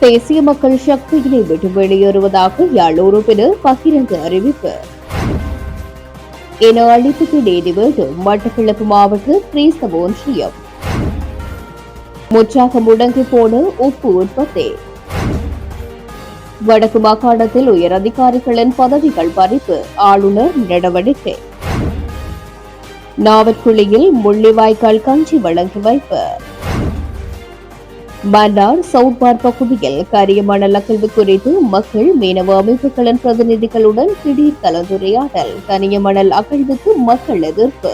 தேசிய மக்கள் சக்தியினை விட்டு வெளியேறுவதாக யாழ் உறுப்பினர் பகிரங்க அறிவிப்பு. என அழிப்புக்கு நீதி வேண்டும். மட்டக்களப்பு மாவட்ட கிறிஸ்தவ ஒன்றியம். முற்றாக முடங்கி போன உப்பு உற்பத்தி. வடக்கு மாகாணத்தில் உயர் அதிகாரிகளின் பதவிகள் பறிப்பு. ஆளுநர் நடவடிக்கை. நாவற்குழியில் முள்ளிவாய்க்கால் கஞ்சி வழங்கி வைப்பு. மன்னார் சவுட்பார் பகுதியில் கரிய மணல் குறித்து மக்கள் மீனவ அமைப்புகளின் பிரதிநிதிகளுடன் திடீர் கலந்துரையாடல். கனிய மணல் அகழ்வுக்கு மக்கள் எதிர்ப்பு.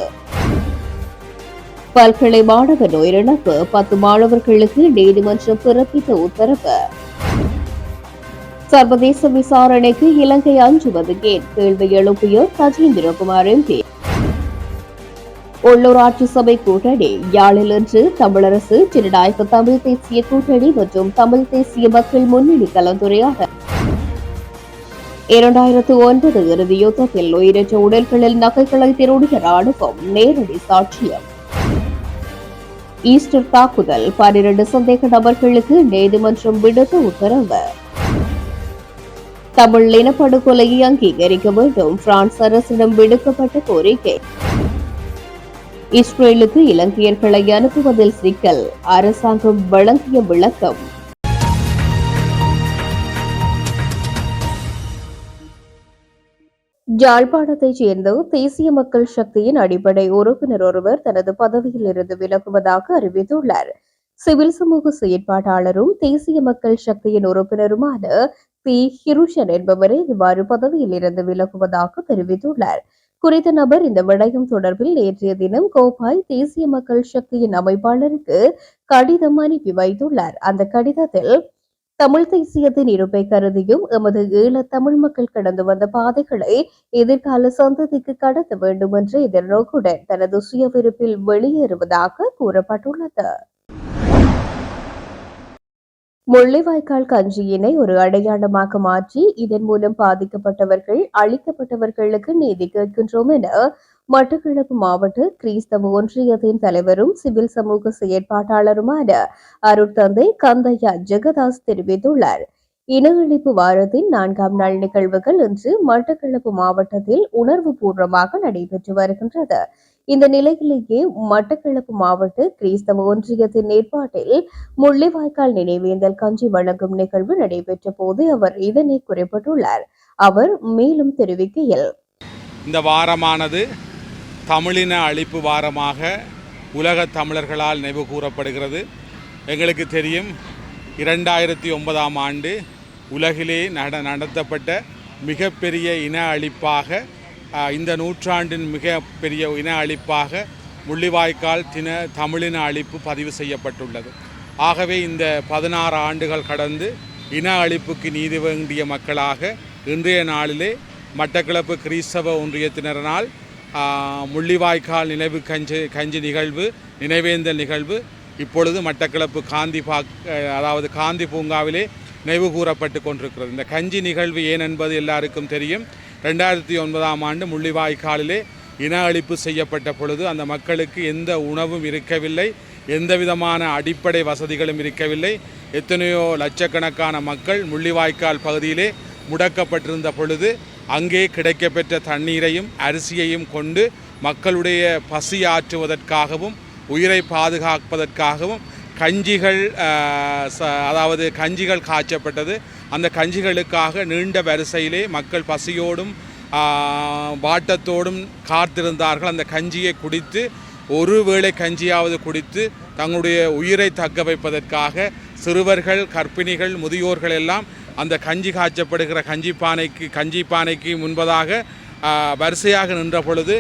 பல்கலை மாணவர் உயிரிழப்பு பத்து மாணவர்களுக்கு நீதிமன்றம் பிறப்பித்த உத்தரவு. சர்வதேச விசாரணைக்கு இலங்கை அஞ்சுவது கேட் கேள்வி எழுப்பிய சஜேந்திரகுமார் எம்பி. உள்ளூராட்சி சபை கூட்டணி. யாழில் இன்று தமிழரசு ஜனநாயக தமிழ் தேசிய கூட்டணி மற்றும் தமிழ் தேசிய மக்கள் முன்னணி கலந்துரையாடல் இரண்டாயிரத்து ஒன்பது இறுதி யுத்தத்தில் உயிரற்ற உடல்களில் நகைகளை திருடிய ராணுவம் நேரடி சாட்சியம். ஈஸ்டர் தாக்குதல் பனிரண்டு சந்தேக நபர்களுக்கு நீதிமன்றம் விடுத்த உத்தரவு. தமிழ் இனப்படுகொலையை அங்கீகரிக்க வேண்டும். பிரான்ஸ் அரசிடம் விடுக்கப்பட்ட கோரிக்கை. இஸ்ரேலுக்கு இலங்கையர்களை அனுப்புவதில் சிக்கல். அரசாங்கம் வழங்கிய விளக்கம். யாழ்ப்பாணத்தைச் சேர்ந்த தேசிய மக்கள் சக்தியின் அடிப்படை உறுப்பினர் ஒருவர் தனது பதவியில் இருந்து விலகுவதாக அறிவித்துள்ளார். சிவில் சமூக செயற்பாட்டாளரும் தேசிய மக்கள் சக்தியின் உறுப்பினருமான பி. ஹிருஷன் என்பவரே இவ்வாறு பதவியில் இருந்து விலகுவதாக தெரிவித்துள்ளார். குறித்த நபர் இந்த விடயம் தொடர்பில் நேற்றைய தினம் கோபாய் தேசிய மக்கள் சக்தியின் அமைப்பாளருக்கு கடிதம் அனுப்பி வைத்துள்ளார். அந்த கடிதத்தில் தமிழ் தேசியத்தின் இருப்பை கருதியும் எமது ஈழ தமிழ் மக்கள் கடந்து வந்த பாதைகளை எதிர்கால சந்ததிக்கு கடத்த வேண்டும் என்ற எதிர்நோக்குடன் தனது சுய விருப்பில் வெளியேறுவதாக கூறப்பட்டுள்ளது. முள்ளிவாய்க்கால் கஞ்சியினை ஒரு அடையாளமாக மாற்றி இதன் மூலம் பாதிக்கப்பட்டவர்கள் அழிக்கப்பட்டவர்களுக்கு நீதி கேட்கின்றோம் என மட்டக்களப்பு மாவட்ட கிறிஸ்தவ ஒன்றியத்தின் தலைவரும் சிவில் சமூக செயற்பாட்டாளருமான அருட்தந்தை கந்தையா ஜெகதாஸ் தெரிவித்துள்ளார். இன அழிப்பு வாரத்தின் நான்காம் நாள் நிகழ்வுகள் இன்று மட்டக்களப்பு மாவட்டத்தில் உணர்வு பூர்வமாக நடைபெற்று வருகின்றது. இந்த நிலையிலேயே மட்டக்களப்பு மாவட்ட கிறிஸ்தவ ஒன்றியத்தின் ஏற்பாட்டில் முள்ளிவாய்க்கால் நினைவேந்தல் கஞ்சி வழங்கும் நிகழ்வு நடைபெற்ற போது அவர் இதனை குறிப்பிட்டுள்ளார். அவர் மேலும் தெரிவிக்கையில் இந்த வாரமானது தமிழின அழிப்பு வாரமாக உலக தமிழர்களால் நினைவு கூறப்படுகிறது. எங்களுக்கு தெரியும் இரண்டாயிரத்தி ஒன்பதாம் ஆண்டு உலகிலே நட நடத்தப்பட்ட மிகப்பெரிய இன அழிப்பாக இந்த நூற்றாண்டின் மிக பெரிய இன அழிப்பாக முள்ளிவாய்க்கால் தின தமிழின அழிப்பு பதிவு செய்யப்பட்டுள்ளது. ஆகவே இந்த பதினாறு ஆண்டுகள் கடந்து இன அழிப்புக்கு நீதி வேண்டிய மக்களாக இன்றைய நாளிலே மட்டக்களப்பு கிறிஸ்தவ ஒன்றியத்தினரனால் முள்ளிவாய்க்கால் நினைவு கஞ்சி கஞ்சி நிகழ்வு நினைவேந்தல் நிகழ்வு இப்பொழுது மட்டக்களப்பு காந்தி பாக் அதாவது காந்தி பூங்காவிலே நினைவு கூறப்பட்டு கொண்டிருக்கிறது. இந்த கஞ்சி நிகழ்வு ஏன் என்பது எல்லாருக்கும் தெரியும். ரெண்டாயிரத்தி ஒன்பதாம் ஆண்டு முள்ளிவாய்க்காலிலே இன அழிப்பு செய்யப்பட்ட பொழுது அந்த மக்களுக்கு எந்த உணவும் இருக்கவில்லை எந்த விதமான அடிப்படை வசதிகளும் இருக்கவில்லை. எத்தனையோ லட்சக்கணக்கான மக்கள் முள்ளிவாய்க்கால் பகுதியிலே முடக்கப்பட்டிருந்த பொழுது அங்கே கிடைக்கப்பெற்ற தண்ணீரையும் அரிசியையும் கொண்டு மக்களுடைய பசி ஆற்றுவதற்காகவும் உயிரை பாதுகாப்பதற்காகவும் கஞ்சிகள் ச- அதாவது கஞ்சிகள் காய்ச்சப்பட்டது. அந்த கஞ்சிகளுக்காக நீண்ட வரிசையிலே மக்கள் பசியோடும் வாட்டத்தோடும் காத்திருந்தார்கள். அந்த கஞ்சியை குடித்து ஒரு வேளை கஞ்சியாவது குடித்து தங்களுடைய உயிரை தக்க வைப்பதற்காக சிறுவர்கள் கர்ப்பிணிகள் முதியோர்கள் எல்லாம் அந்த கஞ்சி காய்ச்சப்படுகிற கஞ்சி பானைக்கு கஞ்சி பானைக்கு முன்பதாக வரிசையாக நின்ற பொழுது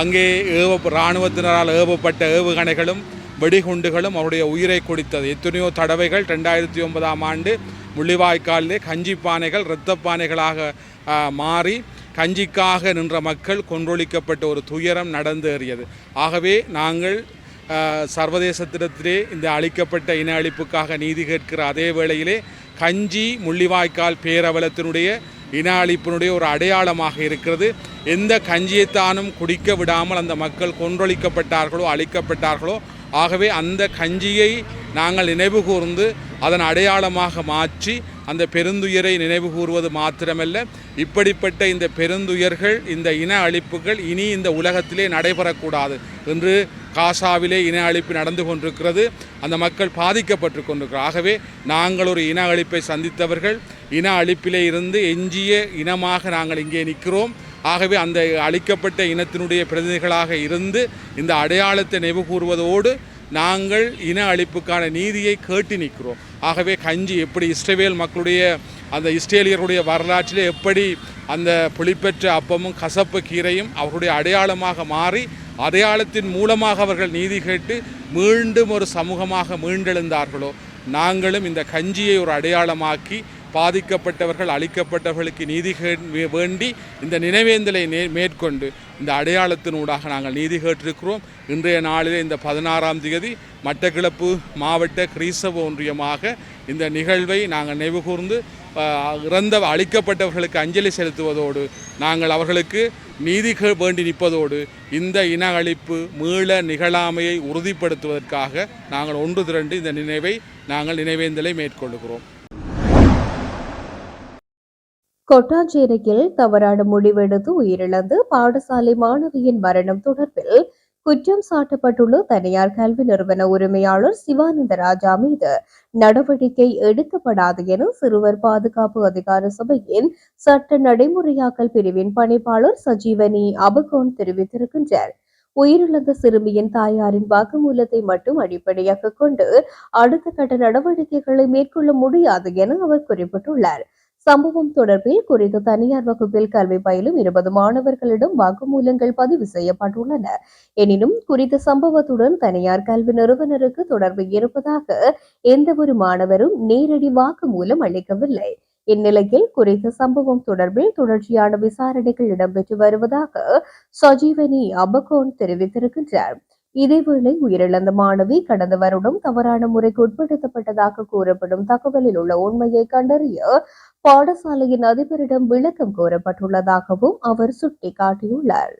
அங்கே ஏவ இராணுவத்தினரால் ஏவப்பட்ட ஏவுகணைகளும் வெடிகுண்டுகளும் அவருடைய உயிரை குடித்தது. எத்தனையோ தடவைகள் ரெண்டாயிரத்தி ஒன்பதாம் ஆண்டு முள்ளிவாய்க்காலிலே கஞ்சி பானைகள் இரத்த பானைகளாக மாறி கஞ்சிக்காக நின்ற மக்கள் கொன்றொழிக்கப்பட்ட ஒரு துயரம் நடந்தேறியது. ஆகவே நாங்கள் சர்வதேசத்திடத்திலே இந்த அளிக்கப்பட்ட இன அழிப்புக்காக நீதி கேட்கிற அதே வேளையிலே கஞ்சி முள்ளிவாய்க்கால் பேரவலத்தினுடைய இன அழிப்பினுடைய ஒரு அடையாளமாக இருக்கிறது. எந்த கஞ்சியைத்தானும் குடிக்க விடாமல் அந்த மக்கள் கொன்றொழிக்கப்பட்டார்களோ அழிக்கப்பட்டார்களோ ஆகவே அந்த கஞ்சியை நாங்கள் நினைவு கூர்ந்து அதன் அடையாளமாக மாற்றி அந்த பெருந்துயரை நினைவு கூறுவது மாத்திரமல்ல. இப்படிப்பட்ட இந்த பெருந்துயர்கள் இந்த இன அழிப்புகள் இனி இந்த உலகத்திலே நடைபெறக்கூடாது என்று காசாவிலே இன அழிப்பு நடந்து கொண்டிருக்கிறது. அந்த மக்கள் பாதிக்கப்பட்டு கொண்டிருக்கிறார். ஆகவே நாங்கள் ஒரு இன அழிப்பை சந்தித்தவர்கள் இன அழிப்பிலே இருந்து எஞ்சிய இனமாக நாங்கள் இங்கே நிற்கிறோம். ஆகவே அந்த அழிக்கப்பட்ட இனத்தினுடைய பிரதிநிதிகளாக இருந்து இந்த அடையாளத்தை நினைவு கூறுவதோடு நாங்கள் இன அழிப்புக்கான நீதியை கேட்டு நிற்கிறோம். ஆகவே கஞ்சி எப்படி இஸ்ரேவேல் மக்களுடைய அந்த இஸ்ரேலியருடைய வரலாற்றில் எப்படி அந்த புளிப்பெற்ற அப்பமும் கசப்பு கீரையும் அவர்களுடைய அடையாளமாக மாறி அடையாளத்தின் மூலமாக அவர்கள் நீதி கேட்டு மீண்டும் ஒரு சமூகமாக மீண்டெழுந்தார்களோ நாங்களும் இந்த கஞ்சியை ஒரு அடையாளமாக்கி பாதிக்கப்பட்டவர்கள் அளிக்கப்பட்டவர்களுக்கு நீதி வேண்டி இந்த நினைவேந்தலை மேற்கொண்டு இந்த அடையாளத்தினூடாக நாங்கள் நீதி கேட்டிருக்கிறோம். இன்றைய நாளிலே இந்த பதினாறாம் தேதி மட்டக்கிழப்பு மாவட்ட கிறிஸ்தவ ஒன்றியமாக இந்த நிகழ்வை நாங்கள் நினைவுகூர்ந்து இறந்த அழிக்கப்பட்டவர்களுக்கு அஞ்சலி செலுத்துவதோடு நாங்கள் அவர்களுக்கு நீதி வேண்டி நிற்பதோடு இந்த இன அழிப்பு மீள நிகழாமையை உறுதிப்படுத்துவதற்காக நாங்கள் ஒன்று திரண்டு இந்த நினைவை நாங்கள் நினைவேந்தலை மேற்கொள்கிறோம் கொட்டாஞ்சேரியில் தவறான முடிவெடுத்து உயிரிழந்து பாடசாலை மாணவியின் மரணம் தொடர்பில் குற்றம் சாட்டப்பட்டுள்ள தனியார் கல்வி நிறுவன உரிமையாளர் சிவானந்த ராஜா மீது நடவடிக்கை எடுக்கப்படாது என சிறுவர் பாதுகாப்பு அதிகார சபையின் சட்ட நடைமுறையாக்கல் பிரிவின் பணிப்பாளர் சஜீவனி அபகோன் தெரிவித்திருக்கின்றார். உயிரிழந்த சிறுமியின் தாயாரின் வாக்குமூலத்தை மட்டும் அடிப்படையாக கொண்டு அடுத்த கட்ட நடவடிக்கைகளை மேற்கொள்ள முடியாது என அவர் குறிப்பிட்டுள்ளார். சம்பவம் தொடர்பில் குறித்த தனியார் வகுப்பில் கல்வி பயிலும் இருபது மாணவர்களிடம் வாக்குமூலங்கள் பதிவு செய்யப்பட்டுள்ளன. எனினும் குறித்த சம்பவத்துடன் தனியார் கல்வி நிறுவனருக்கு தொடர்பு இருப்பதாக எந்த ஒரு மாணவரும் நேரடி வாக்குமூலம் அளிக்கவில்லை. இந்நிலையில் குறித்த சம்பவம் தொடர்பில் தொடர்ச்சியான விசாரணைகள் இடம்பெற்று வருவதாக சஜீவனி அபகோன் தெரிவித்திருக்கின்றார். இதேவேளை உயிரிழந்த மாணவி கடந்த வருடம் தவறான முறைக்கு உட்படுத்தப்பட்டதாக கூறப்படும் தகவலில் உள்ள உண்மையை கண்டறிய பாடசாலையின் அதிபரிடம் விளக்கம் கோரப்பட்டுள்ளதாகவும் அவர் சுட்டிக்காட்டியுள்ளார்.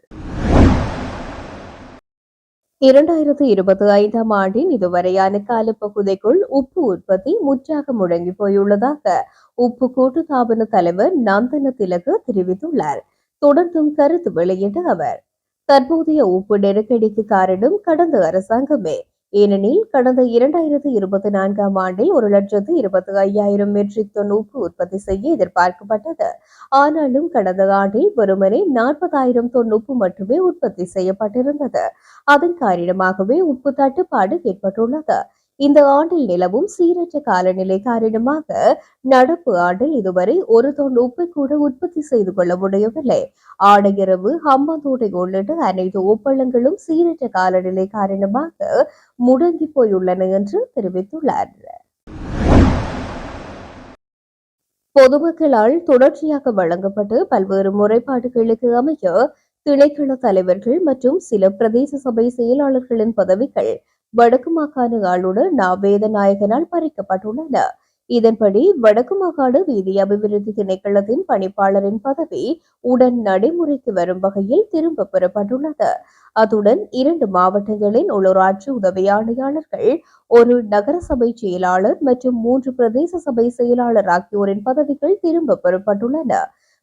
இரண்டாயிரத்து இருபத்தி ஐந்தாம் ஆண்டின் இதுவரையான காலப்பகுதிக்குள் உப்பு உற்பத்தி முற்றாக முடங்கி போயுள்ளதாக உப்பு கூட்டுத்தாபன தலைவர் நந்தன திலகு தெரிவித்துள்ளார். தொடர்ந்தும் கருத்து வெளியிட்ட அவர் தற்போதைய உப்பு நெருக்கடிக்கு காரணம் கடந்த அரசாங்கமே. ஏனெனில் கடந்த இரண்டாயிரத்து இருபத்தி நான்காம் ஆண்டில் ஒரு லட்சத்து இருபத்தி ஐயாயிரம் மெட்ரிக் டன் உப்பு உற்பத்தி செய்ய எதிர்பார்க்கப்பட்டது. ஆனாலும் கடந்த ஆண்டில் வெறுமனே நாற்பதாயிரம் தொன் உப்பு மட்டுமே உற்பத்தி செய்யப்பட்டிருந்தது. அதன் காரணமாகவே உப்பு தட்டுப்பாடு ஏற்பட்டுள்ளது. இந்த ஆண்டில் நிலவும் சீரற்ற காலநிலை காரணமாக நடப்பு ஆண்டில் இதுவரை ஒரு தொன் உப்பை கூட உற்பத்தி செய்து கொள்ள முடியவில்லை. ஆடையரவு ஹம்பாந்தோட்டை உள்ளிட்ட அனைத்து ஒப்பளங்களும் சீரற்ற காலநிலை காரணமாக முடங்கி போயுள்ளன என்று தெரிவித்துள்ளார். பொதுமக்களால் தொடர்ச்சியாக வழங்கப்பட்டு பல்வேறு முறைப்பாடுகளுக்கு அமைய திணைக்கள தலைவர்கள் மற்றும் சில பிரதேச சபை செயலாளர்களின் பதவிகள் வடக்கு மாகாண ஆளுநர் நா வேதநாயகனால் பறிக்கப்பட்டுள்ளன. இதன்படி வடக்கு மாகாண வீதி அபிவிருத்தி திணைக்களத்தின் பணிப்பாளரின் பதவி உடன் நடைமுறைக்கு வரும் வகையில் திரும்ப பெறப்பட்டுள்ளது. அத்துடன் இரண்டு மாவட்டங்களின் உள்ளூராட்சி உதவி ஆணையாளர்கள் ஒரு நகரசபை செயலாளர் மற்றும் மூன்று பிரதேச சபை செயலாளர் ஆகியோரின் பதவிகள் திரும்ப பெறப்பட்டுள்ளன.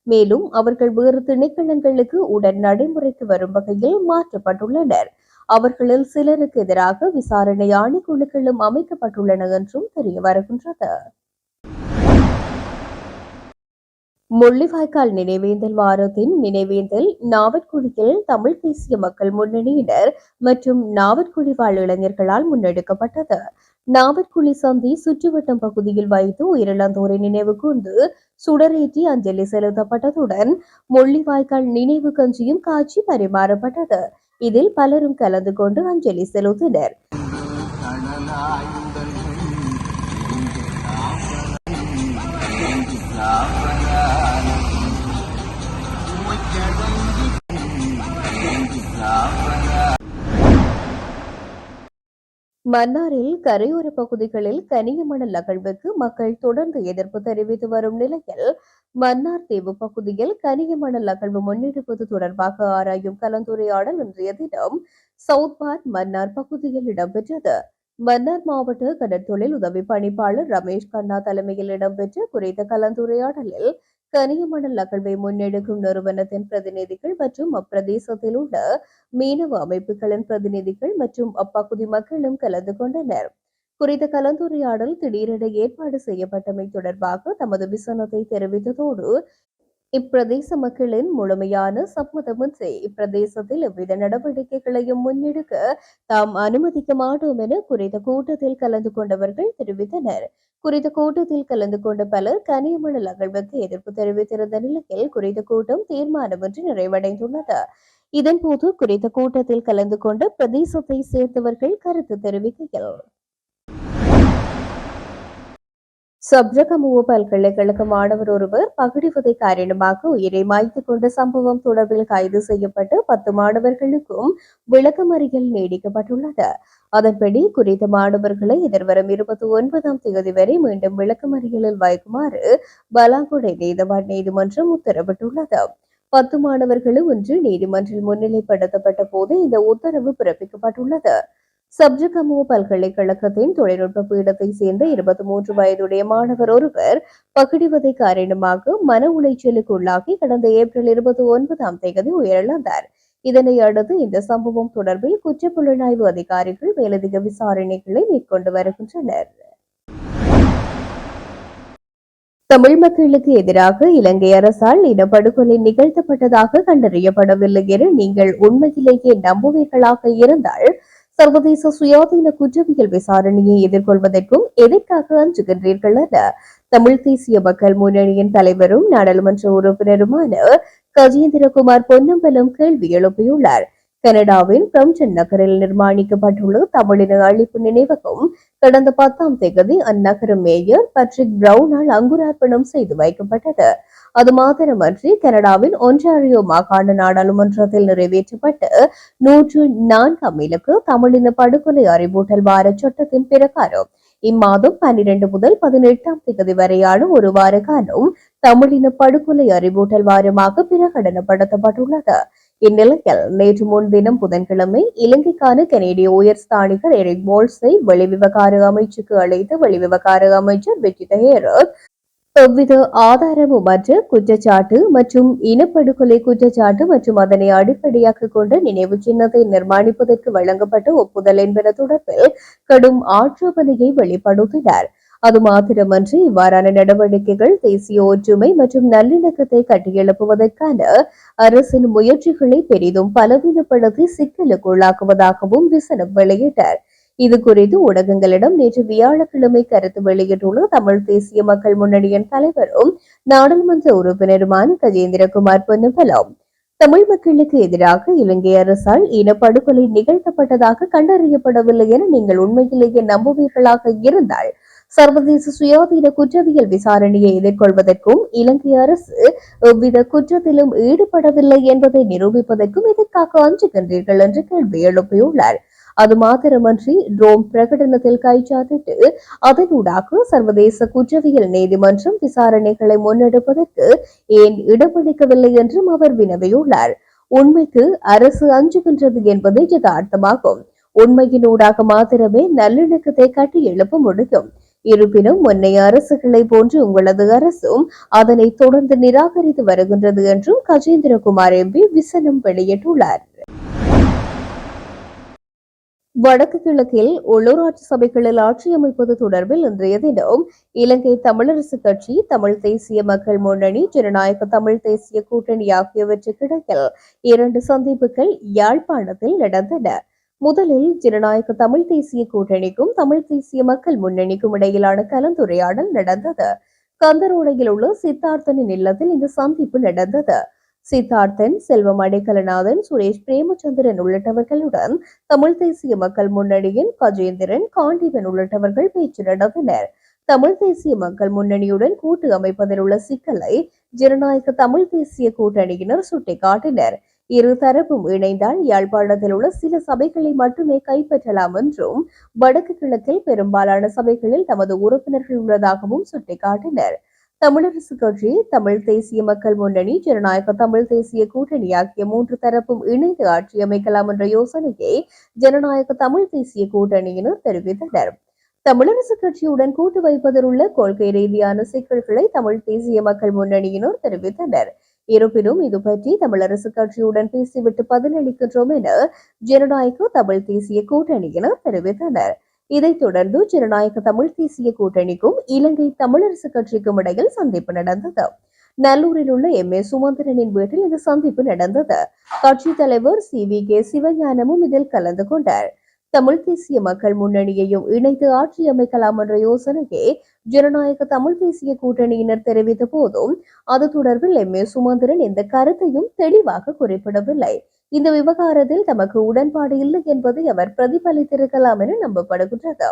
மேலும் அவர்கள் வேறு திணைக்களங்களுக்கு உடன் நடைமுறைக்கு வரும் வகையில் மாற்றப்பட்டுள்ளனர். அவர்களில் சிலருக்கு எதிராக விசாரணை ஆணைக்குழுக்களும் அமைக்கப்பட்டுள்ளன என்றும் தெரிய வருகின்றது. முள்ளிவாய்க்கால் நினைவேந்தல் வாரத்தின் நினைவேந்தல் நாவற்குழியில் தமிழ் தேசிய மக்கள் முன்னணியினர் மற்றும் நாவற்குழி வாழ் இளைஞர்களால் முன்னெடுக்கப்பட்டது. நாவற்குழி சந்தி சுற்றுவட்டம் பகுதியில் வைத்து உயிரிழந்தோரை நினைவு கூர்ந்து சுடரேற்றி அஞ்சலி செலுத்தப்பட்டதுடன் முள்ளிவாய்க்கால் நினைவு கஞ்சியும் காட்சி பரிமாறப்பட்டது. இதில் பலரும் கலந்து கொண்டு அஞ்சலி செலுத்தினர். மன்னாரில் கரையோர பகுதிகளில் கனிய மணல் அகழ்வுக்கு மக்கள் தொடர்ந்து எதிர்ப்பு தெரிவித்து வரும் நிலையில் மன்னார் தீவு பகுதியில் கனிய மணல் அகழ்வு முன்னெடுப்பது தொடர்பாக ஆராயும் கலந்துரையாடல் இன்றைய தினம் சவுத் பார்ட் மன்னார் பகுதியில் இடம்பெற்றது. மன்னார் மாவட்ட கடற்தொழில் உதவி பணிப்பாளர் ரமேஷ் கண்ணா தலைமையில் இடம்பெற்ற குறித்த கலந்துரையாடலில் கனியமணல் அகழ்வை முன்னெடுக்கும் நிறுவனத்தின் பிரதிநிதிகள் மற்றும் அப்பிரதேசத்தில் உள்ள மீனவ அமைப்புகளின் பிரதிநிதிகள் மற்றும் அப்பகுதி மக்களும் கலந்து கொண்டனர். குறித்த கலந்துரையாடல் திடீரென ஏற்பாடு செய்யப்பட்டமை தொடர்பாக தமது விசனத்தை தெரிவித்ததோடு இப்பிரதேச மக்களின் முழுமையான சம்மதமின்றி இப்பிரதேசத்தில் எவ்வித நடவடிக்கைகளையும் முன்னெடுக்க தாம் அனுமதிக்க மாட்டோம் என குறித்த கூட்டத்தில் கலந்து கொண்டவர்கள் தெரிவித்தனர். குறித்த கூட்டத்தில் கலந்து கொண்ட பலர் கனியமணல் அகழ்வுக்கு எதிர்ப்பு தெரிவித்திருந்த நிலையில் குறித்த கூட்டம் தீர்மானமின்றி நிறைவடைந்துள்ளது. இதன்போது குறித்த கூட்டத்தில் கலந்து கொண்ட பிரதேசத்தை சேர்ந்தவர்கள் கருத்து தெரிவிக்கையில் சப்ரகமுவ பல்கலைக்கழக மாணவர் ஒருவர் பகுடிவதை காரணமாக உயிரை மாய்த்து கொண்ட சம்பவம் தொடர்பில் கைது செய்யப்பட்டு பத்து மாணவர்களுக்கும் விளக்கமறியல் நீடிக்கப்பட்டுள்ளது. அதன்படி குறித்த மாணவர்களை எதிர்வரும் இருபத்தி ஒன்பதாம் தேதி வரை மீண்டும் விளக்கமறியலில் வைக்குமாறு பலாங்குடை நீதவான் நீதிமன்றம் உத்தரவிட்டுள்ளது. பத்து மாணவர்களும் இன்று நீதிமன்றில் முன்னிலைப்படுத்தப்பட்ட போது இந்த உத்தரவு பிறப்பிக்கப்பட்டுள்ளது. சப்ஜகமோ பல்கலைக்கழகத்தின் தொழில்நுட்ப பீடத்தை சேர்ந்த இருபத்தி மூன்று வயதுடைய மாணவர் ஒருவர் பகிடிவதை காரணமாக மன உளைச்சலுக்கு உள்ளாகி கடந்த ஏப்ரல் இருபத்தி ஒன்பதாம் தேதி உயிரிழந்தார். இதனை அடுத்து இந்த சம்பவம் தொடர்பில் குற்றப்புலனாய்வு அதிகாரிகள் மேலதிக விசாரணைகளை மேற்கொண்டு வருகின்றனர். தமிழ் மக்களுக்கு எதிராக இலங்கை அரசால் இனப்படுகொலை நிகழ்த்தப்பட்டதாக கண்டறியப்படவில்லை என நீங்கள் உண்மையிலேயே நம்புவீர்களாக இருந்தால் சர்வதேச சுயாதீன குற்றவியல் விசாரணையை எதிர்கொள்வதற்கும் எதற்காக அஞ்சுகின்றீர்கள் என தமிழ் தேசிய மக்கள் முன்னணியின் தலைவரும் நாடாளுமன்ற உறுப்பினருமான கஜேந்திரகுமார் பொன்னம்பலம் கேள்வி எழுப்பியுள்ளார். கனடாவின் பிரம்சன் நகரில் நிர்மாணிக்கப்பட்டுள்ள தமிழின அழிப்பு நினைவகம் கடந்த பத்தாம் தேதி அந்நகர மேயர் பட்ரிக் பிரவுனால் அங்குரார்ப்பணம் செய்து வைக்கப்பட்டது. அது மாத்திரமன்றி கனடாவின் ஒன்றாரியோ மாகாண நாடாளுமன்றத்தில் நிறைவேற்றப்பட்ட நூற்று நான்காம் இலக்கு தமிழின படுகொலை அறிவூட்டல் வார சட்டத்தின் பிரகாரம். இம்மாதம் பன்னிரண்டு முதல் பதினெட்டாம் தேதி வரையான ஒரு வார காலம் தமிழின படுகொலை அறிவூட்டல் வாரமாக பிரகடனப்படுத்தப்பட்டுள்ளது. இந்நிலையில் நேற்று முன்தினம் புதன்கிழமை இலங்கைக்கான கனேடிய உயர்ஸ்தானிகர் எரிக் போல்ஸை வெளிவிவகார அமைச்சுக்கு அழைத்து வெளிவிவகார அமைச்சர் வெற்றித ஹேரத் எவ்வித அற்ற குற்றச்சாட்டு மற்றும் இனப்படுகொலை குற்றச்சாட்டு மற்றும் அதனை அடிப்படையாக கொண்டு நினைவு சின்னத்தை நிர்மாணிப்பதற்கு வழங்கப்பட்ட ஒப்புதல் என்பன தொடர்பில் கடும் ஆட்சேபனையை வெளிப்படுத்தினார். அது மாத்திரமன்றி இவ்வாறான நடவடிக்கைகள் தேசிய ஒற்றுமை மற்றும் நல்லிணக்கத்தை கட்டியெழுப்புவதற்கான அரசின் முயற்சிகளை பெரிதும் பலவீனப்படுத்தி சிக்கலுக்குள்ளாக்குவதாகவும் விசனம் வெளியிட்டார். இது குறித்து ஊடகங்களிடம் நேற்று வியாழக்கிழமை கருத்து வெளியிட்டுள்ள தமிழ் தேசிய மக்கள் முன்னணியின் தலைவரும் நாடாளுமன்ற உறுப்பினருமான கஜேந்திரகுமார் பொன்னம்பலம் தமிழ் மக்களுக்கு எதிராக இலங்கை அரசால் இனப்படுகொலை நிகழ்த்தப்பட்டதாக கண்டறியப்படவில்லை என நீங்கள் உண்மையிலேயே நம்புவீர்களாக இருந்தால் சர்வதேச சுயாதீன குற்றவியல் விசாரணையை எதிர்கொள்வதற்கும் இலங்கை அரசு எவ்வித குற்றத்திலும் ஈடுபடவில்லை என்பதை நிரூபிப்பதற்கும் இதற்காக அஞ்சுகின்றீர்கள் என்று கேள்வி எழுப்பியுள்ளார். அது மாத்திரமன்றி ரோம் பிரகடனத்தில் கைச்சாத்திட்டு அதனூடாக சர்வதேச குற்றவியல் நீதிமன்றம் விசாரணைகளை முன்னெடுப்பதற்கு ஏன் இடமளிக்கவில்லை என்றும் அவர் வினவியுள்ளார். உண்மைக்கு அரசு அஞ்சுகின்றது என்பது யதார்த்தமாகும். உண்மையினூடாக மாத்திரமே நல்லிணக்கத்தை கட்டி எழுப்ப முடியும். இருப்பினும் முன்னைய அரசுகளை போன்று உங்களது அரசும் அதனை தொடர்ந்து நிராகரித்து வருகின்றது என்றும் கஜேந்திரகுமார் எம்பி விசனம் வெளியிட்டுள்ளார். வடக்கு கிழக்கில் உள்ளூராட்சி சபைகளில் ஆட்சி அமைப்பது தொடர்பில் இன்றைய தினம் இலங்கை தமிழரசு கட்சி தமிழ் தேசிய மக்கள் முன்னணி ஜனநாயக தமிழ் தேசிய கூட்டணி ஆகியவற்றுக்கிடையில் இரண்டு சந்திப்புகள் யாழ்ப்பாணத்தில் நடந்தன. முதலில் ஜனநாயக தமிழ் தேசிய கூட்டணிக்கும் தமிழ் தேசிய மக்கள் முன்னணிக்கும் இடையிலான கலந்துரையாடல் நடந்தது. கந்தரோடையில் உள்ள சித்தார்த்தனின் இல்லத்தில் இந்த சந்திப்பு நடந்தது. சித்தார்த்தன் செல்வம் அடைக்கலநாதன் சுரேஷ் பிரேமச்சந்திரன் உள்ளிட்டவர்களுடன் தமிழ் தேசிய மக்கள் முன்னணியின் கஜேந்திரன் காண்டீவன் உள்ளிட்டவர்கள் பேச்சு நடத்தினர். தமிழ் தேசிய மக்கள் முன்னணியுடன் கூட்டு அமைப்பதில் உள்ள சிக்கலை ஜனநாயக தமிழ் தேசிய கூட்டணியினர் சுட்டிக்காட்டினர். இரு தரப்பும் இணைந்தால் யாழ்ப்பாணத்தில் உள்ள சில சபைகளை மட்டுமே கைப்பற்றலாம் என்றும் வடக்கு கிழக்கில் பெரும்பாலான சபைகளில் தமது உறுப்பினர்கள் உள்ளதாகவும் சுட்டிக்காட்டினர். தமிழரசு கட்சி தமிழ் தேசிய மக்கள் முன்னணி ஜனநாயக தமிழ் தேசிய கூட்டணி ஆகிய மூன்று தரப்பும் இணைந்து ஆட்சி அமைக்கலாம் என்ற யோசனையை ஜனநாயக தமிழ் தேசிய கூட்டணியினர் தெரிவித்தனர். தமிழரசு கட்சியுடன் கூட்டு வைப்பதில் உள்ள கொள்கை ரீதியான சிக்கல்களை தமிழ் தேசிய மக்கள் முன்னணியினர் தெரிவித்தனர். இருப்பினும் இது பற்றி தமிழரசு கட்சியுடன் பேசிவிட்டு பதிலளிக்கின்றோம் என ஜனநாயக தமிழ் தேசிய கூட்டணியினர் தெரிவித்தனர். இதைத் தொடர்ந்து ஜனநாயக தமிழ் தேசிய கூட்டணிக்கும் இலங்கை தமிழரசு கட்சிக்கும் இடையில் சந்திப்பு நடந்தது. நல்லூரில் உள்ள எம். ஏ. சுமந்திரனின் வீட்டில் இந்த சந்திப்பு நடந்தது. கட்சி தலைவர் சி. வி. கே. சிவஞானமும் இதில் கலந்து கொண்டார். தமிழ் தேசிய மக்கள் முன்னணியையும் இணைத்து ஆட்சி அமைக்கலாம் என்ற யோசனையை ஜனநாயக தமிழ் தேசிய கூட்டணியினர் தெரிவித்த போதும் அது தொடர்பில் எம். ஏ. சுமந்திரன் எந்த கருத்தையும் தெளிவாக குறிப்பிடவில்லை. இந்த விவகாரத்தில் தமக்கு உடன்பாடு இல்லை என்பதை அவர் பிரதிபலித்திருக்கலாம் என நம்பப்படுகின்றது.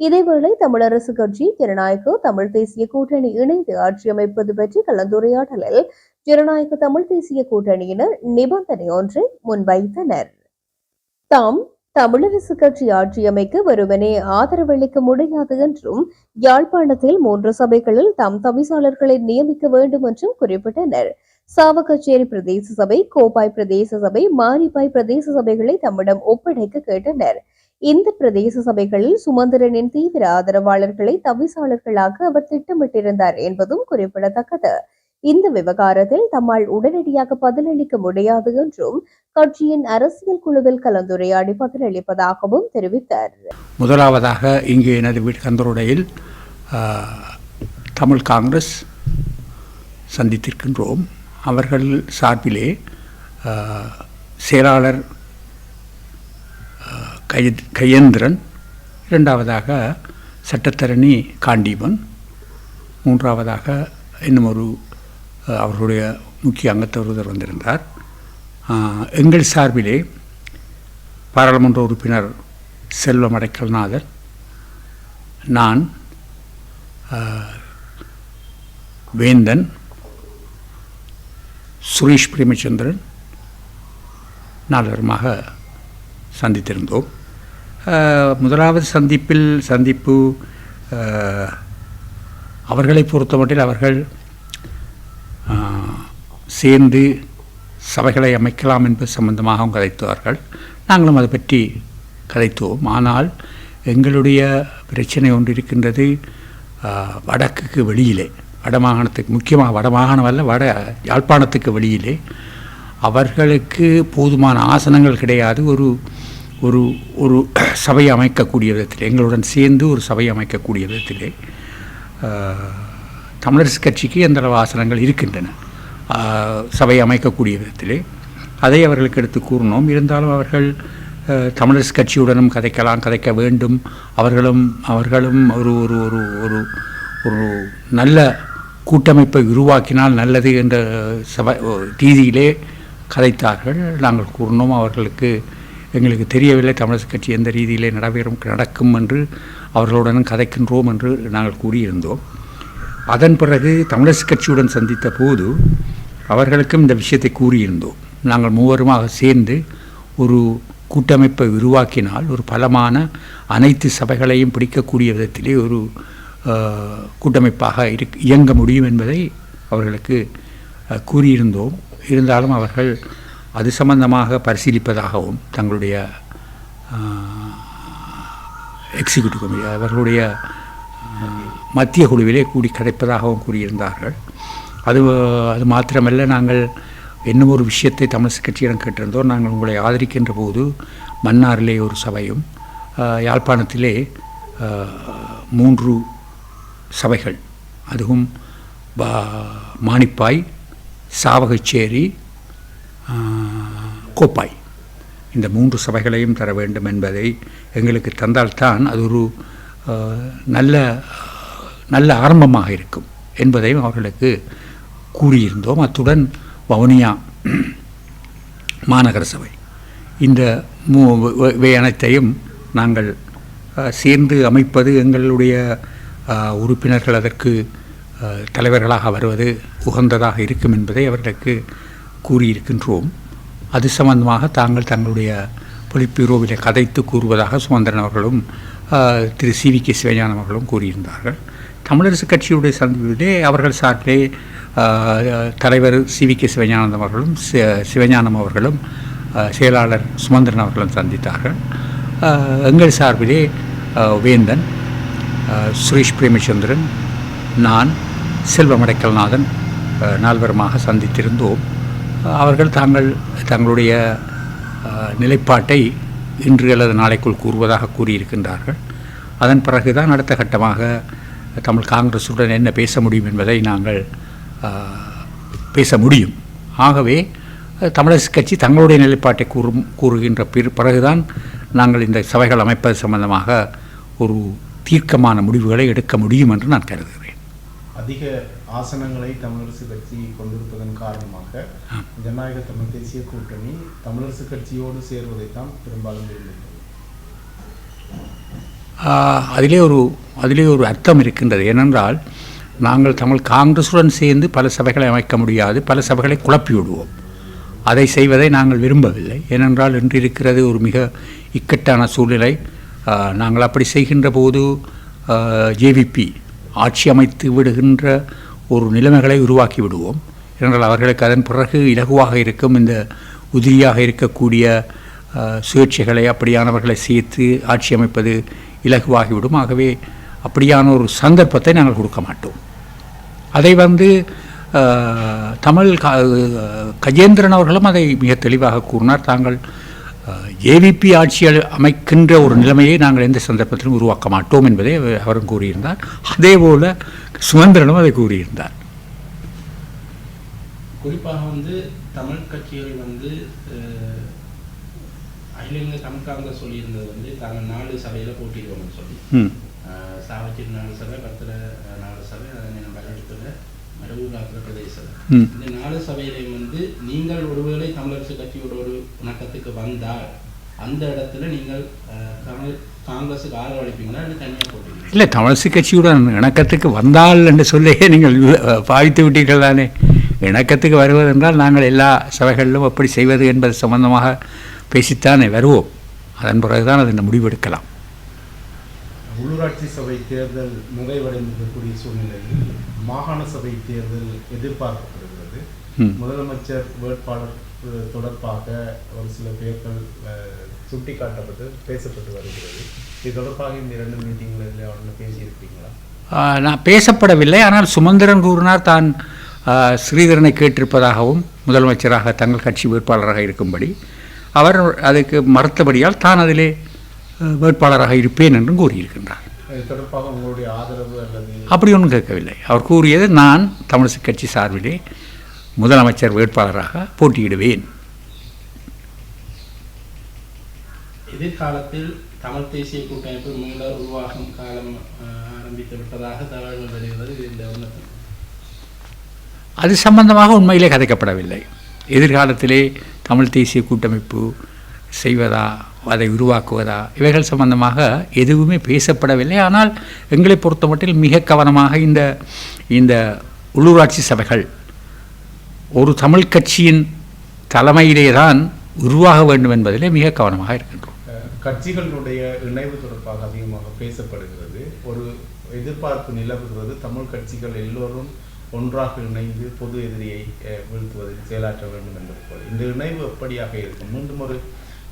இதேவேளை தமிழரசு கட்சி ஜனநாயக தமிழ் தேசிய கூட்டணி இணைந்து ஆட்சி அமைப்பது பற்றி கலந்துரையாடலில் ஜனநாயக தமிழ் தேசிய கூட்டணியினர் நிபந்தனை ஒன்றை முன்வைத்தனர். தாம் தமிழரசு கட்சி ஆட்சியமைக்கு வருவனே ஆதரவளிக்க முடியாது என்றும் யாழ்ப்பாணத்தில் மூன்று சபைகளில் தம் தவிசாளர்களை நியமிக்க வேண்டும் என்றும் குறிப்பிட்டனர். சாவகச்சேரி பிரதேச சபை கோப்பாய் பிரதேச சபை மாரிப்பாய் பிரதேச சபைகளை தம்மிடம் ஒப்படைக்க கேட்டனர். இந்த பிரதேச சபைகளில் சுமந்திரனின் தீவிர ஆதரவாளர்களை தவிசாளர்களாக அவர் திட்டமிட்டிருந்தார் என்பதும் குறிப்பிடத்தக்கது. இந்த விவகாரத்தில் தம்மால் உடனடியாக பதிலளிக்க முடியாது என்றும் கட்சியின் அரசியல் குழுவில் கலந்துரையாடி பதிலளிப்பதாகவும் தெரிவித்தார். முதலாவதாக இங்கு எனது வீட்டு கந்தருடையில் தமிழ் காங்கிரஸ் சந்தித்திருக்கின்றோம். அவர்கள் சார்பிலே செயலாளர் ஆ, கய கயேந்திரன் இரண்டாவதாக சட்டத்தரணி காண்டீபன் மூன்றாவதாக இன்னும் ஒரு அவர்களுடைய முக்கிய அங்கத்தவர் ஒருவர் வந்திருந்தார். எங்கள் சார்பிலே பாராளுமன்ற உறுப்பினர் செல்வம் அடைக்கல்நாதர் நான் வேந்தன் சுரேஷ் பிரேமச்சந்திரன் நால்வருமாக சந்தித்திருந்தோம். முதலாவது சந்திப்பில் சந்திப்பு அவர்களை பொறுத்தமட்டில் அவர்கள் சேர்ந்து சபைகளை அமைக்கலாம் என்பது சம்பந்தமாகவும் கதைத்தார்கள் நாங்களும் அதை பற்றி கதைத்தோம் ஆனால் எங்களுடைய பிரச்சனை ஒன்று இருக்கின்றது வடக்குக்கு வெளியிலே வடமாகாணத்துக்கு முக்கியமாக வடமாகாணம் அல்ல வட யாழ்ப்பாணத்துக்கு வெளியிலே. அவர்களுக்கு போதுமான ஆசனங்கள் கிடையாது. ஒரு ஒரு ஒரு சபை அமைக்கக்கூடிய விதத்தில் எங்களுடன் சேர்ந்து ஒரு சபை அமைக்கக்கூடிய விதத்திலே தமிழரசு கட்சிக்கு எந்தளவு ஆசனங்கள் இருக்கின்றன. சபை அமைக்கக்கூடிய விதத்திலே. அதை அவர்களுக்கு எடுத்து கூறினோம். இருந்தாலும் அவர்கள் ஆஹ், தமிழரசு கட்சியுடனும் கதைக்கலாம் கதைக்க வேண்டும். அவர்களும் அவர்களும் ஒரு ஒரு ஒரு ஒரு ஒரு நல்ல கூட்டமைப்பை உருவாக்கினால் நல்லது என்ற சபை ரீதியிலே கதைத்தார்கள். நாங்கள் கூறினோம் அவர்களுக்கு எங்களுக்கு தெரியவில்லை தமிழரசு கட்சி எந்த ரீதியிலே நடைபெறும் நடக்கும் என்று அவர்களுடனும் கதைக்கின்றோம் என்று நாங்கள் கூறியிருந்தோம். அதன் பிறகு தமிழரசு கட்சியுடன் சந்தித்த போது அவர்களுக்கும் இந்த விஷயத்தை கூறியிருந்தோம். நாங்கள் மூவருமாக சேர்ந்து ஒரு கூட்டமைப்பை உருவாக்கினால் ஒரு பலமான அனைத்து சபைகளையும் பிடிக்கக்கூடிய விதத்திலே ஒரு கூட்டமைப்பாக இருக் இயங்க முடியும் என்பதை அவர்களுக்கு கூறியிருந்தோம். இருந்தாலும் அவர்கள் அது சம்பந்தமாக பரிசீலிப்பதாகவும் தங்களுடைய எக்ஸிக்யூட்டிவ் கமிட்டி அவர்களுடைய மத்திய குழுவிலே கூடி கிடைப்பதாகவும் கூறியிருந்தார்கள். அது அது மாத்திரமல்ல நாங்கள் இன்னும் ஒரு விஷயத்தை தமிழ் கட்சியிடம் கேட்டிருந்தோம். நாங்கள் உங்களை ஆதரிக்கின்ற போது மன்னாரிலே ஒரு சபையும் யாழ்ப்பாணத்திலே மூன்று சபைகள். அதுவும் பா- மானிப்பாய் சாவகச்சேரி கோப்பாய். இந்த மூன்று சபைகளையும் தர வேண்டும் என்பதை எங்களுக்கு தந்தால்தான் அது ஒரு நல்ல நல்ல ஆரம்பமாக இருக்கும் என்பதையும் அவர்களுக்கு கூறியிருந்தோம். அத்துடன் வவுனியா மாநகர சபை. இந்த மூ இவை- அனைத்தையும் நாங்கள் சேர்ந்து அமைப்பது எங்களுடைய உறுப்பினர்கள் அதற்கு தலைவர்களாக வருவது உகந்ததாக இருக்கும் என்பதை அவர்களுக்கு கூறியிருக்கின்றோம். அது சம்பந்தமாக தாங்கள் தங்களுடைய பொலிட்பீரோவிலே கதைத்து கூறுவதாக சுமந்திரன் அவர்களும் திரு சி வி கே சிவஞானம் அவர்களும் கூறியிருந்தார்கள். தமிழரசு கட்சியுடைய சந்திப்பிலே அவர்கள் சார்பிலே தலைவர் சி வி கே சிவஞானந்தம் அவர்களும் சி- சிவஞானம் அவர்களும் செயலாளர் சுமந்திரன் அவர்களும் சந்தித்தார்கள். எங்கள் சார்பிலே வேந்தன் சுரேஷ் பிரேமச்சந்திரன் நான் செல்வமடைக்கல்நாதன் நால்வருமாக சந்தித்திருந்தோம். அவர்கள் தாங்கள் தங்களுடைய நிலைப்பாட்டை இன்று அல்லது நாளைக்குள் கூறுவதாக கூறியிருக்கின்றார்கள். அதன் பிறகுதான் அடுத்த கட்டமாக தமிழ் காங்கிரசுடன் என்ன பேச முடியும் என்பதை நாங்கள் பேச முடியும். ஆகவே தமிழரசு கட்சி தங்களுடைய நிலைப்பாட்டை கூறும் கூறுகின்ற பிற பிறகுதான் நாங்கள் இந்த சபைகள் அமைப்பது சம்பந்தமாக ஒரு தீர்க்கமான முடிவுகளை எடுக்க முடியும் என்று நான் கருதுகிறேன். அதிக ஆசனங்களை தமிழரசு கட்சி கொண்டிருப்பதன் காரணமாக ஜனநாயக தமிழ் தேசிய கூட்டணி தமிழரசு கட்சியோடு சேர்வதைத்தான் பெரும்பாலும் விரும்புகிறது. அதிலே ஒரு அதிலே ஒரு அர்த்தம் இருக்கின்றது. ஏனென்றால் நாங்கள் தமிழ் காங்கிரசுடன் சேர்ந்து பல சபைகளை அமைக்க முடியாது பல சபைகளை குழப்பி விடுவோம். அதை செய்வதை நாங்கள் விரும்பவில்லை. ஏனென்றால் இன்று இருக்கிறது ஒரு மிக இக்கட்டான சூழ்நிலை. நாங்கள் அப்படி செய்கின்ற போது ஜேவிபி ஆட்சி அமைத்து விடுகின்ற ஒரு நிலைமைகளை உருவாக்கி விடுவோம். ஏனென்றால் அவர்களுக்கு அதன் பிறகு இலகுவாக இருக்கும் இந்த உதிரியாக இருக்கக்கூடிய சுயேட்சைகளை அப்படியானவர்களை சேர்த்து ஆட்சி அமைப்பது இலகுவாகிவிடும் ஆகவே அப்படியான ஒரு சந்தர்ப்பத்தை நாங்கள் கொடுக்க மாட்டோம். அதை வந்து தமிழ் கஜேந்திரன் அவர்களும் அதை மிக தெளிவாக கூறினார். தாங்கள் ஏவிபி ஆட்சி அமைக்கின்ற ஒரு நிலைமையை நாங்கள் எந்த சந்தர்ப்பத்திலும் உருவாக்க மாட்டோம் என்பதை அவரும் கூறியிருந்தார். அதே போல சுமந்திரனும் அதை கூறியிருந்தார். குறிப்பாக வந்து தமிழ் கட்சிகள் வந்து தமிழ் காங்கிரஸ் சொல்லியிருந்தது வந்து தாங்கள் நாலு சபையில் போட்டிடுவோம்னு சொல்லி. சாவச்சேரி நாலு சபை பத்திர நாலு சபை பல்லடத்தில் மரபூராக்கிற பிரதேச சபை. இந்த நாலு சபையிலையும் வந்து நீங்கள் ஒருவேளை தமிழரசு கட்சியோட ஒரு இணக்கத்துக்கு வந்தால் அந்த இடத்துல நீங்கள் தமிழ் காங்கிரஸுக்கு ஆதரவு அளிப்பீங்களா இல்லை தனியாக போட்டீங்களா இல்லை தமிழரசு கட்சியுடன் இணக்கத்துக்கு வந்தால் என்று சொல்லியே நீங்கள் பாவித்து விட்டீர்கள் தானே இணக்கத்துக்கு வருவதென்றால் நாங்கள் எல்லா சபைகளிலும் எப்படி செய்வது என்பது சம்பந்தமாக பேசித்தானே வருவோம். அதன் பிறகுதான் அதை முடிவெடுக்கலாம். உள்ளூராட்சி சபை தேர்தல் நிறைவடைந்திருக்கக்கூடிய சூழ்நிலையில் மாகாண சபை தேர்தல் எதிர்பார்க்கப்படுகிறது. முதலமைச்சர் வேட்பாளர் தொடர்பாக ஒரு சில பெயர்கள் சுட்டிக்காட்டப்பட்டு பேசப்பட்டு வருகிறது. இது தொடர்பாக இந்த இரண்டு மீட்டிங்கில் ஒன்று பேசியிருக்கீங்களா ஆஹ், நான் பேசப்படவில்லை. ஆனால் சுமந்திரன் கூறினார் தான் ஸ்ரீதரனை கேட்டிருப்பதாகவும் முதலமைச்சராக தங்கள் கட்சி வேட்பாளராக இருக்கும்படி. அவர் அதுக்கு மறுத்தபடியால் தான் அதிலே வேட்பாளராக இருப்பேன் என்றும் கூறியிருக்கின்றார். அப்படி ஒன்றும் கேட்கவில்லை. அவர் கூறியது நான் தமிழிசை கட்சி சார்பிலே முதலமைச்சர் வேட்பாளராக போட்டியிடுவேன். எதிர்காலத்தில் தமிழ் தேசிய கூட்டமைப்பு மீள உருவாகும் காலம் ஆரம்பித்து விட்டதாக தகவல்கள் வருகிறது. இந்த அது சம்பந்தமாக உண்மையிலே கதைக்கப்படவில்லை. எதிர்காலத்திலே தமிழ் தேசிய கூட்டமைப்பு செய்வதா அதை உருவாக்குவதா இவைகள் சம்பந்தமாக எதுவுமே பேசப்படவில்லை. ஆனால் எங்களை பொறுத்தமட்டில் மிக கவனமாக இந்த இந்த உள்ளூராட்சி சபைகள் ஒரு தமிழ் கட்சியின் தலைமையிலே தான் உருவாக வேண்டும் என்பதிலே மிக கவனமாக இருக்கின்றோம். கட்சிகளுடைய இணைவு தொடர்பாக அதிகமாக பேசப்படுகிறது. ஒரு எதிர்பார்ப்பு நிலவுகிறது. தமிழ் கட்சிகள் எல்லோரும் ஒன்றாக இணைந்து பொது எதிரியை வீழ்த்துவதில் செயலாற்ற வேண்டும் என்பது போல் இந்த இணைவு எப்படியாக இருக்கும்? மீண்டும் ஒரு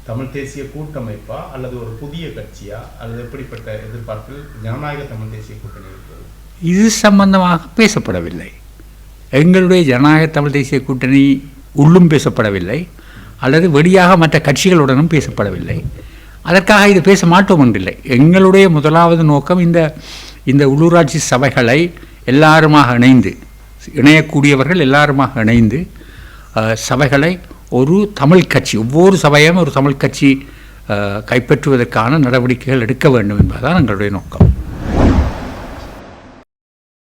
தமிழ் தேசிய கூட்டமைப்பா அல்லது ஒரு புதிய கட்சியா? அல்லது எப்படிப்பட்ட எதிர்பார்ப்பில் ஜனநாயக தமிழ் தேசிய கூட்டணி இருக்கிறது? இது சம்பந்தமாக பேசப்படவில்லை. எங்களுடைய ஜனநாயக தமிழ் தேசிய கூட்டணி உள்ளும் பேசப்படவில்லை. அல்லது வெளியாக மற்ற கட்சிகளுடனும் பேசப்படவில்லை. அதற்காக இது பேச மாட்டோம் என்றில்லை. எங்களுடைய முதலாவது நோக்கம் இந்த இந்த உள்ளூராட்சி சபைகளை எல்லாருமாக இணைந்து இணையக்கூடியவர்கள் எல்லாருமாக இணைந்து சபைகளை ஒரு தமிழ் கட்சி ஒவ்வொரு சபையும் ஒரு தமிழ் கட்சி கைப்பற்றுவதற்கான நடவடிக்கைகள் எடுக்க வேண்டும் என்பதுதான் எங்களுடைய நோக்கம்.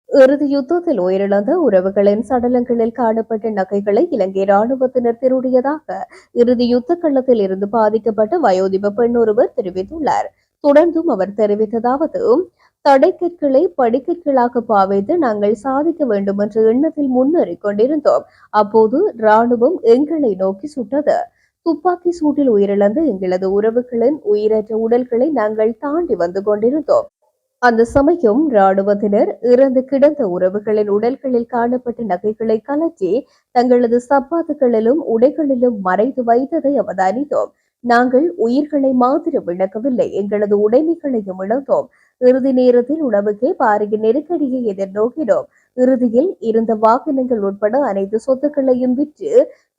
இறுதி யுத்தத்தில் உயிரிழந்த உறவுகளின் சடலங்களில் காணப்பட்ட நகைகளை இலங்கை ராணுவத்தினர் திருடியதாக இறுதி யுத்த களத்தில் இருந்து பாதிக்கப்பட்ட வயோதிப பெண் ஒருவர் தெரிவித்துள்ளார். தொடர்ந்தும் அவர் தெரிவித்ததாவது தடைக்கற்களை படிக்கற்களாக பாவித்து நாங்கள் சாதிக்க வேண்டும் என்ற எண்ணத்தில் முன்னேறிக் கொண்டிருந்தோம். அப்போது ராணுவம் எங்களை நோக்கி சுட்டது. துப்பாக்கி சூட்டில் உயிரிழந்த எங்களது உறவுகளின் உயிரற்ற உடல்களை நாங்கள் தாண்டி வந்து கொண்டிருந்தோம். அந்த சமயம் ராணுவத்தினர் இறந்து கிடந்த உறவுகளின் உடல்களில் காணப்பட்ட நகைகளை கலற்றி தங்களது சப்பாத்துகளிலும் உடைகளிலும் மறைத்து வைத்ததை அவதானித்தோம். நாங்கள் உயிர்களை மாத்திரம் இழக்கவில்லை எங்களது உடைமைகளையும் இழந்தோம். இறுதி நேரத்தில் உணவுக்கே பாரிய நெருக்கடியை எதிர்நோக்கினோம். இறுதியில் இருந்த வாகனங்கள் உட்பட அனைத்து சொத்துக்களையும் விற்று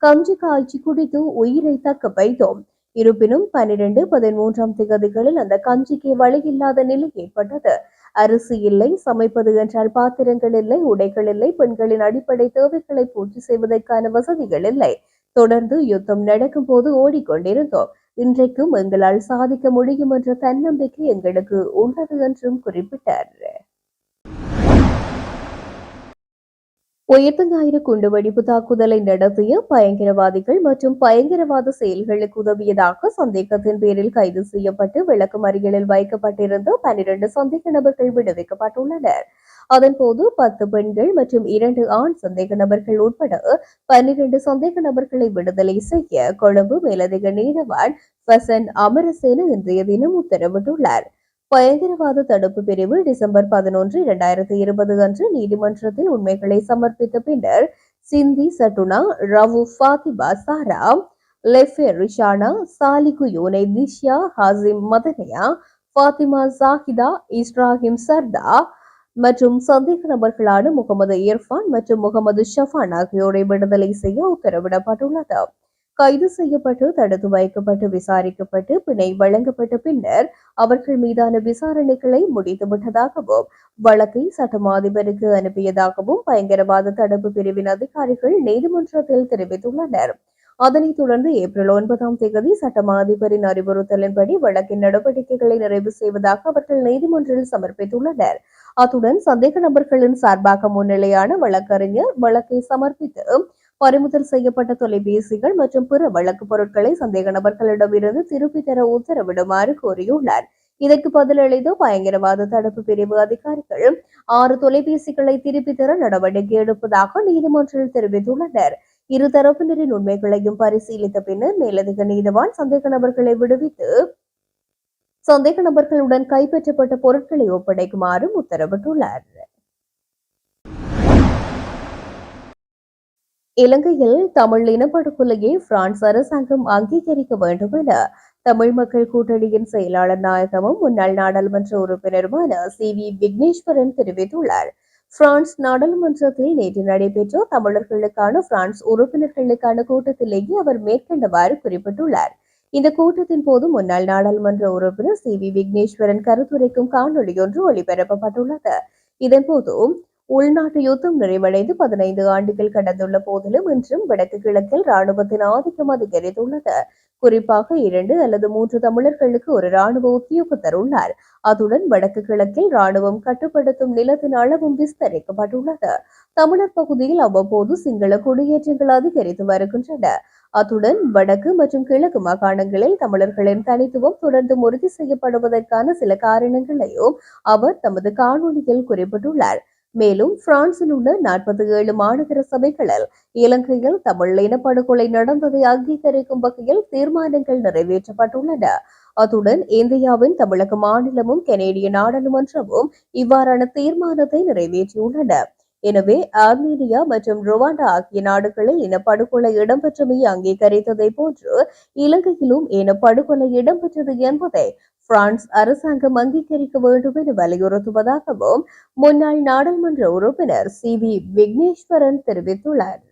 கஞ்சி காய்ச்சி குடித்து உயிரை தக்க வைத்தோம். இருப்பினும் பனிரெண்டு பதிமூன்றாம் திகதிகளில் அந்த கஞ்சிக்கு வழி இல்லாத நிலை ஏற்பட்டது. அரிசி இல்லை சமைப்பது என்றால் பாத்திரங்கள் இல்லை உடைகள் இல்லை பெண்களின் அடிப்படை தேவைகளை பூர்த்தி செய்வதற்கான வசதிகள் இல்லை. தொடர்ந்து யுத்தம் நடக்கும் போது ஓடிக்கொண்டிருந்தோம். இன்றைக்கும் எங்களால் சாதிக்க முடியும் என்ற தன்னம்பிக்கை எங்களுக்கு உள்ளது என்றும் குறிப்பிட்டார். உயிர்த்த ஞாயிறு குண்டுவெடிப்பு தாக்குதலை நடத்திய பயங்கரவாதிகள் மற்றும் பயங்கரவாத செயல்களுக்கு உதவியதாக சந்தேகத்தின் பேரில் கைது செய்யப்பட்டு விளக்கு மறியலில் வைக்கப்பட்டிருந்த பனிரண்டு சந்தேக நபர்கள் விடுவிக்கப்பட்டுள்ளனர். அதன்போது பத்து பெண்கள் மற்றும் இரண்டு ஆண் சந்தேக நபர்கள் உட்பட பன்னிரண்டு சந்தேக நபர்களை விடுதலை செய்ய கொழும்பு மேலதிக நீதவான் ஃபசன் அமரசேன இன்றைய தினம் உத்தரவிட்டுள்ளார். பயங்கரவாத தடுப்பு பிரிவு டிசம்பர் பதினொன்று இரண்டாயிரத்தி இருபது அன்று நீதிமன்றத்தில் உண்மைகளை சமர்ப்பித்த பின்னர் சிந்தி சட்டுனா ரவு ஃபாத்திமா சாரா லெஃபே ரிஷானா சாலிகு யோனை திஷ்யா ஹாசிம் மதனையா ஃபாத்திமா ஜாகிதா இஸ்ராஹிம் சர்தா மற்றும் சந்தேக நபர்களான முகமது இர்ஃபான் மற்றும் முகமது ஷஃபான் ஆகியோரை விடுதலை செய்ய உத்தரவிடப்பட்டுள்ளது. கைது செய்யப்பட்டு தடுத்து வைக்கப்பட்டு விசாரிக்கப்பட்டு பிணை வழங்கப்பட்ட பின்னர் அவர்கள் மீதான விசாரணைகளை முடித்துவிட்டதாகவும் வழக்கை சட்டமாதிபருக்கு அனுப்பியதாகவும் பயங்கரவாத தடுப்பு பிரிவின் அதிகாரிகள் நீதிமன்றத்தில் தெரிவித்துள்ளனர். அதனைத் தொடர்ந்து ஏப்ரல் ஒன்பதாம் தேதி சட்டமா அதிபரின் அறிவுறுத்தலின்படி வழக்கின் நடவடிக்கைகளை நிறைவு செய்வதாக அவர்கள் நீதிமன்றில் சமர்ப்பித்துள்ளனர். அத்துடன் சந்தேக நபர்களின் சார்பாக முன்னிலையான வழக்கறிஞர் வழக்கை சமர்ப்பித்து பறிமுதல் செய்யப்பட்ட தொலைபேசிகள் மற்றும் பிற வழக்கு பொருட்களை சந்தேக நபர்களிடமிருந்து திருப்பி தர உத்தரவிடுமாறு கோரியுள்ளார். இதற்கு பதிலளித்த பயங்கரவாத தடுப்பு பிரிவு அதிகாரிகள் ஆறு தொலைபேசிகளை திருப்பி தர நடவடிக்கை எடுப்பதாக நீதிமன்றத்தில் தெரிவித்துள்ளனர். இரு தரப்பினரின் உண்மைகளையும் பரிசீலித்த பின்னர் மேலதிக நீதவான் சந்தேக நபர்களை விடுவித்து சந்தேக நபர்களுடன் கைப்பற்றப்பட்ட பொருட்களை ஒப்படைக்குமாறும் உத்தரவிட்டுள்ளார். இலங்கையில் தமிழ் இனப்படுகொலையை பிரான்ஸ் அரசாங்கம் அங்கீகரிக்க வேண்டும் என தமிழ் மக்கள் கூட்டணியின் செயலாளர் நாயகமும் முன்னாள் நாடாளுமன்ற உறுப்பினருமான சி. வி. விக்னேஸ்வரன் தெரிவித்துள்ளார். பிரான்ஸ் நாடாளுமன்றத்தில் நேற்று நடைபெற்ற தமிழர்களுக்கான பிரான்ஸ் உறுப்பினர்களுக்கான கூட்டத்திலேயே அவர் மேற்கண்டவாறு குறிப்பிட்டுள்ளார். இந்த கூட்டத்தின் போது முன்னாள் நாடாளுமன்ற உறுப்பினர் சி. வி. விக்னேஸ்வரன் கருத்துரைக்கும் காணொலி ஒன்று ஒளிபரப்பப்பட்டுள்ளது. இதன்போது உள்நாட்டு யுத்தம் நிறைவடைந்து பதினைந்து ஆண்டுகள் கடந்துள்ள போதிலும் இன்றும் வடக்கு கிழக்கில் ராணுவத்தின் ஆதிக்கம் அதிகரித்துள்ளது. குறிப்பாக இரண்டு அல்லது மூன்று தமிழர்களுக்கு ஒரு ராணுவ உத்தியோகத்தர் உள்ளார். அத்துடன் வடக்கு கிழக்கில் ராணுவம் கட்டுப்படுத்தும் நிலத்தின் அளவும் விஸ்தரிக்கப்பட்டுள்ளது. தமிழர் பகுதியில் அவ்வப்போது சிங்கள குடியேற்றங்கள் அதிகரித்து வருகின்றன. அத்துடன் வடக்கு மற்றும் கிழக்கு மாகாணங்களில் தமிழர்களின் தனித்துவம் தொடர்ந்து உறுதி செய்யப்படுவதற்கான சில காரணங்களையும் அவர் தமது காணொலியில் குறிப்பிட்டுள்ளார். மேலும் பிரான்சில் உள்ள நாற்பத்தி ஏழு மாநகர சபைகளில் இலங்கையில் தமிழ் இனப்படுகொலை நடந்ததை அங்கீகரிக்கும் வகையில் தீர்மானங்கள் நிறைவேற்றப்பட்டுள்ளன. அத்துடன் இந்தியாவின் தமிழக மாநிலமும் கனேடிய நாடாளுமன்றமும் இவ்வாறான தீர்மானத்தை நிறைவேற்றியுள்ளன. எனவே ஆர்மீனியா மற்றும் ருவாண்டா ஆகிய நாடுகளில் இனப்படுகொலை இடம்பெற்றமை அங்கீகரித்ததை போன்று இலங்கையிலும் இனப்படுகொலை இடம்பெற்றது என்பதை பிரான்ஸ் அரசாங்கம் அங்கீகரிக்க வேண்டும் என வலியுறுத்துவதாகவும் முன்னாள் நாடாளுமன்ற உறுப்பினர் சி வி விக்னேஸ்வரன் தெரிவித்துள்ளார்.